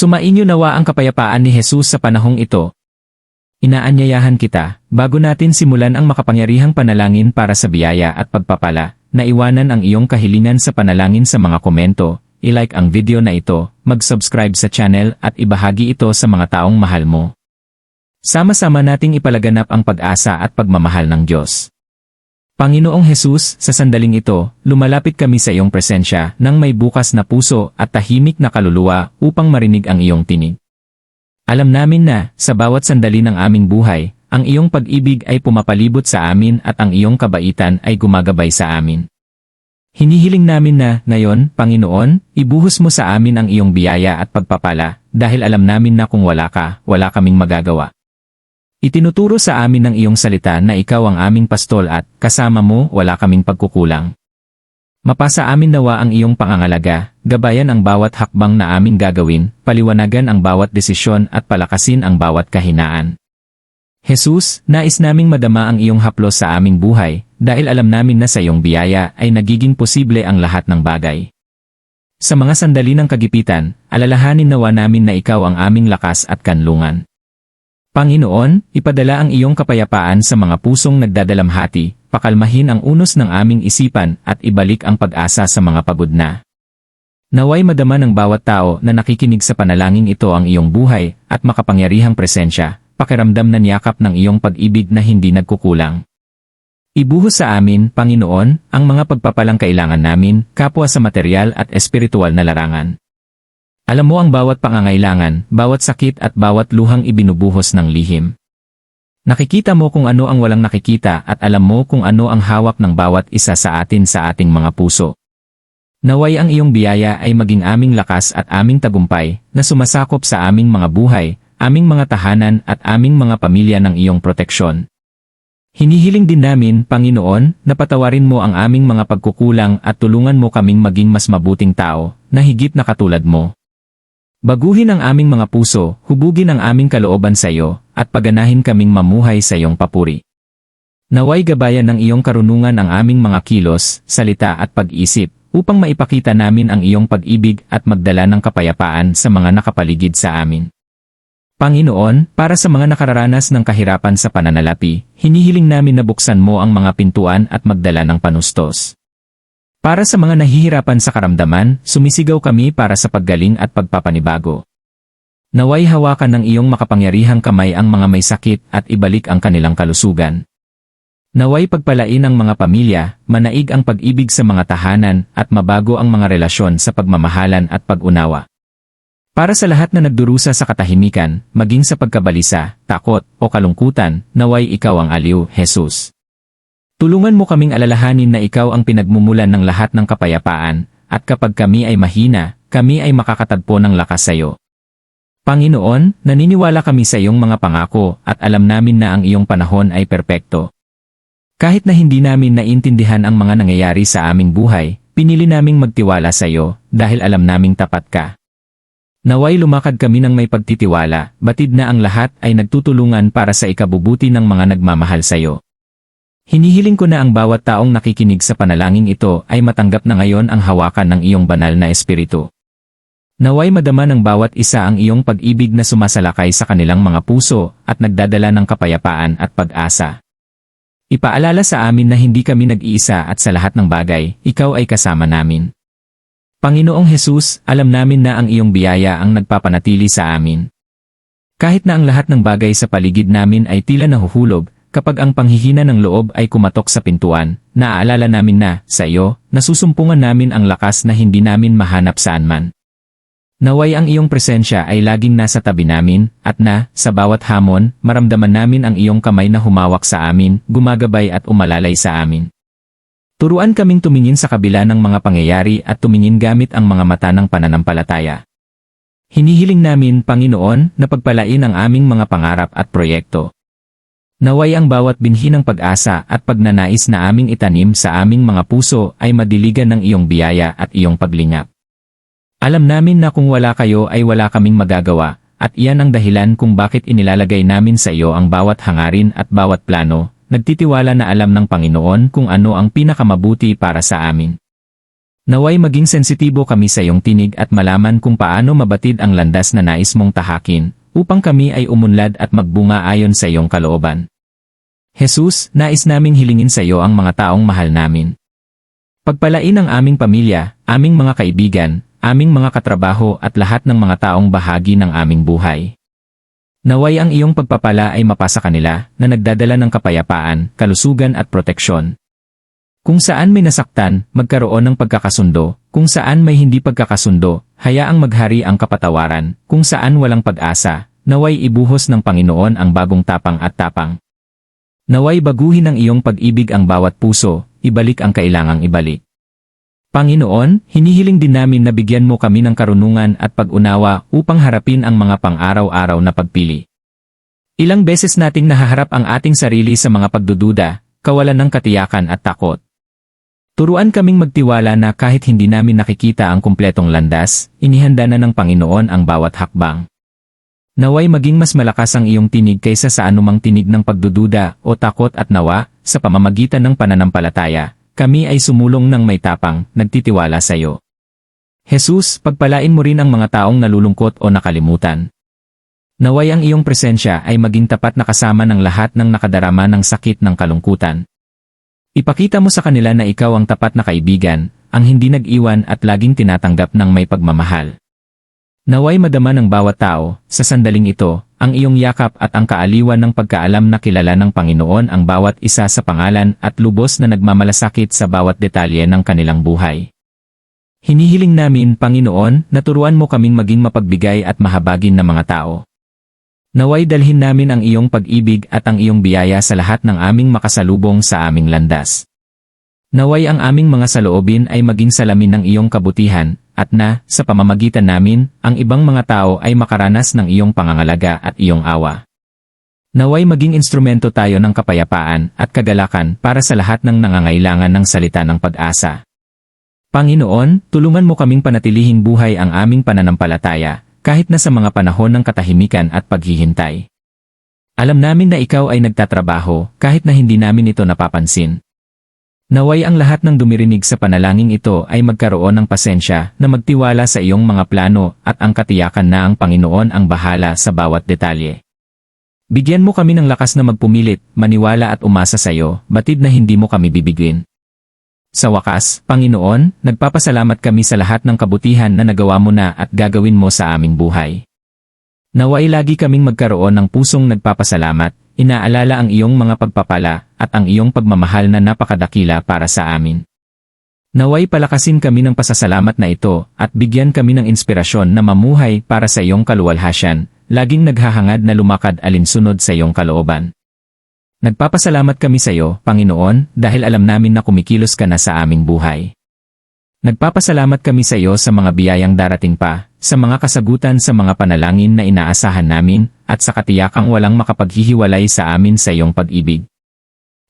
Sumainyo nawa ang kapayapaan ni Jesus sa panahong ito. Inaanyayahan kita, bago natin simulan ang makapangyarihang panalangin para sa biyaya at pagpapala, na iwanan ang iyong kahilingan sa panalangin sa mga komento, i-like ang video na ito, mag-subscribe sa channel at ibahagi ito sa mga taong mahal mo. Sama-sama nating ipalaganap ang pag-asa at pagmamahal ng Diyos. Panginoong Jesus, sa sandaling ito, lumalapit kami sa iyong presensya nang may bukas na puso at tahimik na kaluluwa upang marinig ang iyong tinig. Alam namin na, sa bawat sandali ng aming buhay, ang iyong pag-ibig ay pumapalibot sa amin at ang iyong kabaitan ay gumagabay sa amin. Hinihiling namin na, ngayon, Panginoon, ibuhos mo sa amin ang iyong biyaya at pagpapala, dahil alam namin na kung wala ka, wala kaming magagawa. Itinuturo sa amin ng iyong salita na ikaw ang aming pastol at, kasama mo, wala kaming pagkukulang. Mapasa amin nawa ang iyong pangangalaga, gabayan ang bawat hakbang na aming gagawin, paliwanagan ang bawat desisyon at palakasin ang bawat kahinaan. Jesus, nais naming madama ang iyong haplos sa aming buhay, dahil alam namin na sa iyong biyaya ay nagiging posible ang lahat ng bagay. Sa mga sandali ng kagipitan, alalahanin nawa namin na ikaw ang aming lakas at kanlungan. Panginoon, ipadala ang iyong kapayapaan sa mga pusong nagdadalamhati, pakalmahin ang unos ng aming isipan at ibalik ang pag-asa sa mga pagod na. Naway madama ng bawat tao na nakikinig sa panalangin ito ang iyong buhay at makapangyarihang presensya, pakiramdam na niyakap ng iyong pag-ibig na hindi nagkukulang. Ibuhos sa amin, Panginoon, ang mga pagpapalang kailangan namin, kapwa sa material at espiritual na larangan. Alam mo ang bawat pangangailangan, bawat sakit at bawat luhang ibinubuhos ng lihim. Nakikita mo kung ano ang walang nakikita at alam mo kung ano ang hawak ng bawat isa sa atin sa ating mga puso. Naway ang iyong biyaya ay maging aming lakas at aming tagumpay na sumasakop sa aming mga buhay, aming mga tahanan at aming mga pamilya ng iyong proteksyon. Hinihiling din namin, Panginoon, na patawarin mo ang aming mga pagkukulang at tulungan mo kaming maging mas mabuting tao, na higit na katulad mo. Baguhin ang aming mga puso, hubugin ang aming kalooban sa iyo, at paganahin kaming mamuhay sa iyong papuri. Naway gabayan ng iyong karunungan ang aming mga kilos, salita at pag-isip, upang maipakita namin ang iyong pag-ibig at magdala ng kapayapaan sa mga nakapaligid sa amin. Panginoon, para sa mga nakararanas ng kahirapan sa pananalapi, hinihiling namin na buksan mo ang mga pintuan at magdala ng panustos. Para sa mga nahihirapan sa karamdaman, sumisigaw kami para sa paggaling at pagpapanibago. Naway hawakan ng iyong makapangyarihang kamay ang mga may sakit at ibalik ang kanilang kalusugan. Naway pagpalain ang mga pamilya, manaig ang pag-ibig sa mga tahanan at mabago ang mga relasyon sa pagmamahalan at pag-unawa. Para sa lahat na nagdurusa sa katahimikan, maging sa pagkabalisa, takot, o kalungkutan, naway ikaw ang aliw, Jesus. Tulungan mo kaming alalahanin na ikaw ang pinagmumulan ng lahat ng kapayapaan, at kapag kami ay mahina, kami ay makakatagpo ng lakas sa iyo. Panginoon, naniniwala kami sa iyong mga pangako at alam namin na ang iyong panahon ay perpekto. Kahit na hindi namin naintindihan ang mga nangyayari sa aming buhay, pinili naming magtiwala sa iyo dahil alam naming tapat ka. Naway lumakad kami ng may pagtitiwala, batid na ang lahat ay nagtutulungan para sa ikabubuti ng mga nagmamahal sa iyo. Hinihiling ko na ang bawat taong nakikinig sa panalangin ito ay matanggap na ngayon ang hawakan ng iyong banal na espiritu. Naway madama ng bawat isa ang iyong pag-ibig na sumasalakay sa kanilang mga puso at nagdadala ng kapayapaan at pag-asa. Ipaalala sa amin na hindi kami nag-iisa at sa lahat ng bagay, ikaw ay kasama namin. Panginoong Hesus, alam namin na ang iyong biyaya ang nagpapanatili sa amin. Kahit na ang lahat ng bagay sa paligid namin ay tila nahuhulog, Kapag ang panghihina ng loob ay kumatok sa pintuan, naaalala namin na, sa iyo, nasusumpungan namin ang lakas na hindi namin mahanap saan man. Naway ang iyong presensya ay laging nasa tabi namin, at na, sa bawat hamon, maramdaman namin ang iyong kamay na humawak sa amin, gumagabay at umalalay sa amin. Turuan kaming tumingin sa kabila ng mga pangyayari at tumingin gamit ang mga mata ng pananampalataya. Hinihiling namin, Panginoon, na pagpalain ang aming mga pangarap at proyekto. Naway ang bawat binhi ng pag-asa at pagnanais na aming itanim sa aming mga puso ay madiligan ng iyong biyaya at iyong paglingap. Alam namin na kung wala kayo ay wala kaming magagawa, at iyan ang dahilan kung bakit inilalagay namin sa iyo ang bawat hangarin at bawat plano, nagtitiwala na alam ng Panginoon kung ano ang pinakamabuti para sa amin. Naway maging sensitibo kami sa iyong tinig at malaman kung paano mabatid ang landas na nais mong tahakin, upang kami ay umunlad at magbunga ayon sa iyong kalooban. Jesus, nais naming hilingin sa iyo ang mga taong mahal namin. Pagpalain ang aming pamilya, aming mga kaibigan, aming mga katrabaho at lahat ng mga taong bahagi ng aming buhay. Naway ang iyong pagpapala ay mapasa kanila na nagdadala ng kapayapaan, kalusugan at proteksyon. Kung saan may nasaktan, magkaroon ng pagkakasundo, kung saan may hindi pagkakasundo, hayaang maghari ang kapatawaran, kung saan walang pag-asa, naway ibuhos ng Panginoon ang bagong tapang at tapang. Naway baguhin ng iyong pag-ibig ang bawat puso, ibalik ang kailangang ibalik. Panginoon, hinihiling din namin na bigyan mo kami ng karunungan at pag-unawa upang harapin ang mga pang-araw-araw na pagpili. Ilang beses nating nahaharap ang ating sarili sa mga pagdududa, kawalan ng katiyakan at takot. Turuan kaming magtiwala na kahit hindi namin nakikita ang kumpletong landas, inihanda na ng Panginoon ang bawat hakbang. Naway maging mas malakas ang iyong tinig kaysa sa anumang tinig ng pagdududa o takot at nawa, sa pamamagitan ng pananampalataya, kami ay sumulong ng may tapang, nagtitiwala sa iyo. Jesus, pagpalain mo rin ang mga taong nalulungkot o nakalimutan. Naway ang iyong presensya ay maging tapat na kasama ng lahat ng nakadarama ng sakit ng kalungkutan. Ipakita mo sa kanila na ikaw ang tapat na kaibigan, ang hindi nag-iwan at laging tinatanggap ng may pagmamahal. Naway madama ng bawat tao, sa sandaling ito, ang iyong yakap at ang kaaliwan ng pagkaalam na kilala ng Panginoon ang bawat isa sa pangalan at lubos na nagmamalasakit sa bawat detalye ng kanilang buhay. Hinihiling namin, Panginoon, na turuan mo kaming maging mapagbigay at mahabagin na mga tao. Naway dalhin namin ang iyong pag-ibig at ang iyong biyaya sa lahat ng aming makasalubong sa aming landas. Naway ang aming mga saloobin ay maging salamin ng iyong kabutihan, at na, sa pamamagitan namin, ang ibang mga tao ay makaranas ng iyong pangangalaga at iyong awa. Naway maging instrumento tayo ng kapayapaan at kagalakan para sa lahat ng nangangailangan ng salita ng pag-asa. Panginoon, tulungan mo kaming panatilihing buhay ang aming pananampalataya, kahit na sa mga panahon ng katahimikan at paghihintay. Alam namin na ikaw ay nagtatrabaho, kahit na hindi namin ito napapansin. Naway ang lahat ng dumirinig sa panalangin ito ay magkaroon ng pasensya na magtiwala sa iyong mga plano at ang katiyakan na ang Panginoon ang bahala sa bawat detalye. Bigyan mo kami ng lakas na magpumilit, maniwala at umasa sa iyo, batid na hindi mo kami bibigwin. Sa wakas, Panginoon, nagpapasalamat kami sa lahat ng kabutihan na nagawa mo na at gagawin mo sa aming buhay. Naway lagi kaming magkaroon ng pusong nagpapasalamat, inaalala ang iyong mga pagpapala at ang iyong pagmamahal na napakadakila para sa amin. Naway palakasin kami ng pasasalamat na ito at bigyan kami ng inspirasyon na mamuhay para sa iyong kaluwalhasyan, laging naghahangad na lumakad alinsunod sa iyong kalooban. Nagpapasalamat kami sa iyo, Panginoon, dahil alam namin na kumikilos ka na sa aming buhay. Nagpapasalamat kami sa iyo sa mga biyayang darating pa, sa mga kasagutan sa mga panalangin na inaasahan namin, at sa katiyakang walang makapaghihiwalay sa amin sa iyong pag-ibig.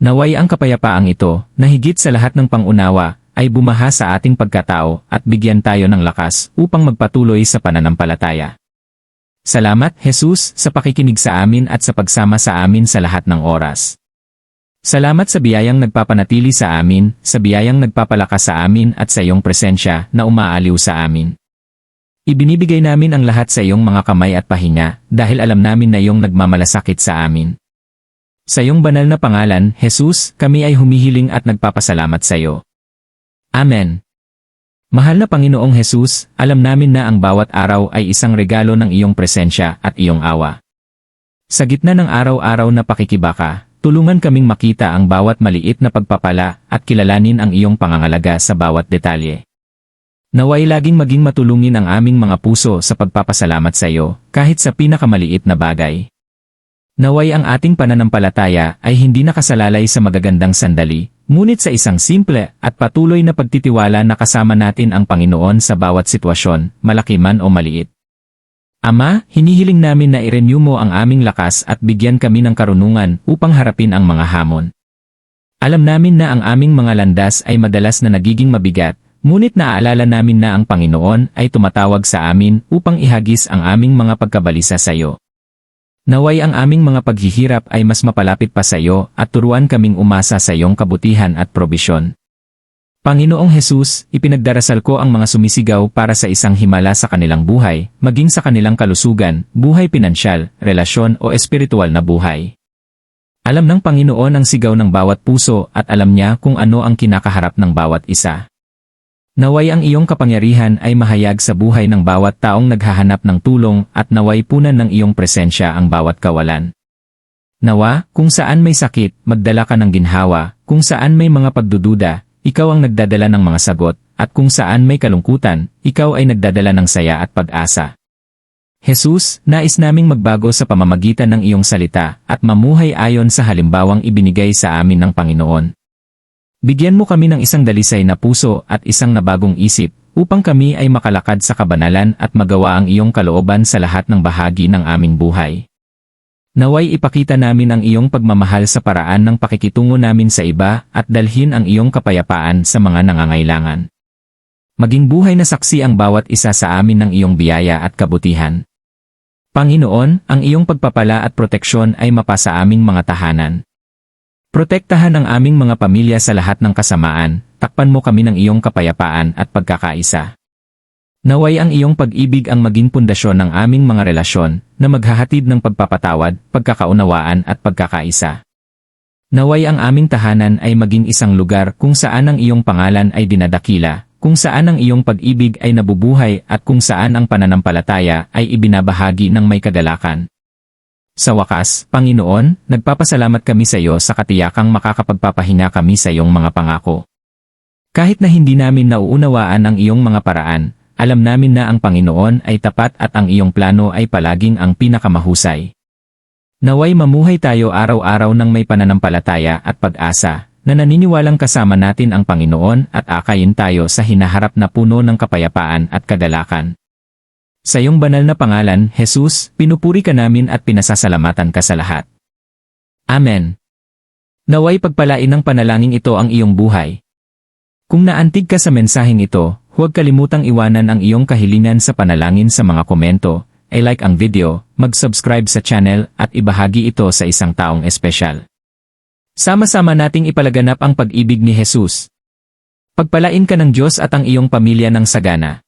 Naway ang kapayapaang ito, na higit sa lahat ng pangunawa, ay bumaha sa ating pagkatao at bigyan tayo ng lakas upang magpatuloy sa pananampalataya. Salamat, Jesus, sa pakikinig sa amin at sa pagsama sa amin sa lahat ng oras. Salamat sa biyayang nagpapanatili sa amin, sa biyayang nagpapalakas sa amin at sa iyong presensya na umaaliw sa amin. Ibinibigay namin ang lahat sa iyong mga kamay at pahinga dahil alam namin na iyong nagmamalasakit sa amin. Sa iyong banal na pangalan, Jesus, kami ay humihiling at nagpapasalamat sa iyo. Amen. Mahal na Panginoong Jesus, alam namin na ang bawat araw ay isang regalo ng iyong presensya at iyong awa. Sa gitna ng araw-araw na pakikibaka, Tulungan kaming makita ang bawat maliit na pagpapala at kilalanin ang iyong pangangalaga sa bawat detalye. Naway laging maging matulungin ang aming mga puso sa pagpapasalamat sa iyo, kahit sa pinakamaliit na bagay. Naway ang ating pananampalataya ay hindi nakasalalay sa magagandang sandali, ngunit sa isang simple at patuloy na pagtitiwala na kasama natin ang Panginoon sa bawat sitwasyon, malaki man o maliit. Ama, hinihiling namin na i-renew mo ang aming lakas at bigyan kami ng karunungan upang harapin ang mga hamon. Alam namin na ang aming mga landas ay madalas na nagiging mabigat, ngunit naaalala namin na ang Panginoon ay tumatawag sa amin upang ihagis ang aming mga pagkabalisa sa iyo. Naway ang aming mga paghihirap ay mas mapalapit pa sa iyo at turuan kaming umasa sa iyong kabutihan at probisyon. Panginoong Jesus, ipinagdarasal ko ang mga sumisigaw para sa isang himala sa kanilang buhay, maging sa kanilang kalusugan, buhay pinansyal, relasyon o espiritual na buhay. Alam ng Panginoon ang sigaw ng bawat puso at alam niya kung ano ang kinakaharap ng bawat isa. Naway ang iyong kapangyarihan ay mahayag sa buhay ng bawat taong naghahanap ng tulong at naway punan ng iyong presensya ang bawat kawalan. Nawa, kung saan may sakit, magdala ka ng ginhawa, kung saan may mga pagdududa, ikaw ang nagdadala ng mga sagot, at kung saan may kalungkutan, ikaw ay nagdadala ng saya at pag-asa. Jesus, nais naming magbago sa pamamagitan ng iyong salita at mamuhay ayon sa halimbawang ibinigay sa amin ng Panginoon. Bigyan mo kami ng isang dalisay na puso at isang nabagong isip upang kami ay makalakad sa kabanalan at magawa ang iyong kalooban sa lahat ng bahagi ng aming buhay. Naway ipakita namin ang iyong pagmamahal sa paraan ng pakikitungo namin sa iba at dalhin ang iyong kapayapaan sa mga nangangailangan. Maging buhay na saksi ang bawat isa sa amin ng iyong biyaya at kabutihan. Panginoon, ang iyong pagpapala at proteksyon ay mapasa aming mga tahanan. Protektahan ang aming mga pamilya sa lahat ng kasamaan, takpan mo kami ng iyong kapayapaan at pagkakaisa. Naway ang iyong pag-ibig ang maging pundasyon ng aming mga relasyon na maghahatid ng pagpapatawad, pagkakaunawaan at pagkakaisa. Naway ang aming tahanan ay maging isang lugar kung saan ang iyong pangalan ay dinadakila, kung saan ang iyong pag-ibig ay nabubuhay at kung saan ang pananampalataya ay ibinabahagi ng may kadalakan. Sa wakas, Panginoon, nagpapasalamat kami sa iyo sa katiyakang makakapagpapahinga kami sa iyong mga pangako. Kahit na hindi namin nauunawaan ang iyong mga paraan, alam namin na ang Panginoon ay tapat at ang iyong plano ay palaging ang pinakamahusay. Naway mamuhay tayo araw-araw ng may pananampalataya at pag-asa, na naniniwalang kasama natin ang Panginoon at akayin tayo sa hinaharap na puno ng kapayapaan at kagalakan. Sa iyong banal na pangalan, Jesus, pinupuri ka namin at pinasasalamatan ka sa lahat. Amen. Naway pagpalain ng panalangin ito ang iyong buhay. Kung naantig ka sa mensaheng ito, huwag kalimutang iwanan ang iyong kahilingan sa panalangin sa mga komento, ay like ang video, mag-subscribe sa channel at ibahagi ito sa isang taong espesyal. Sama-sama nating ipalaganap ang pag-ibig ni Jesus. Pagpalain ka ng Diyos at ang iyong pamilya ng sagana.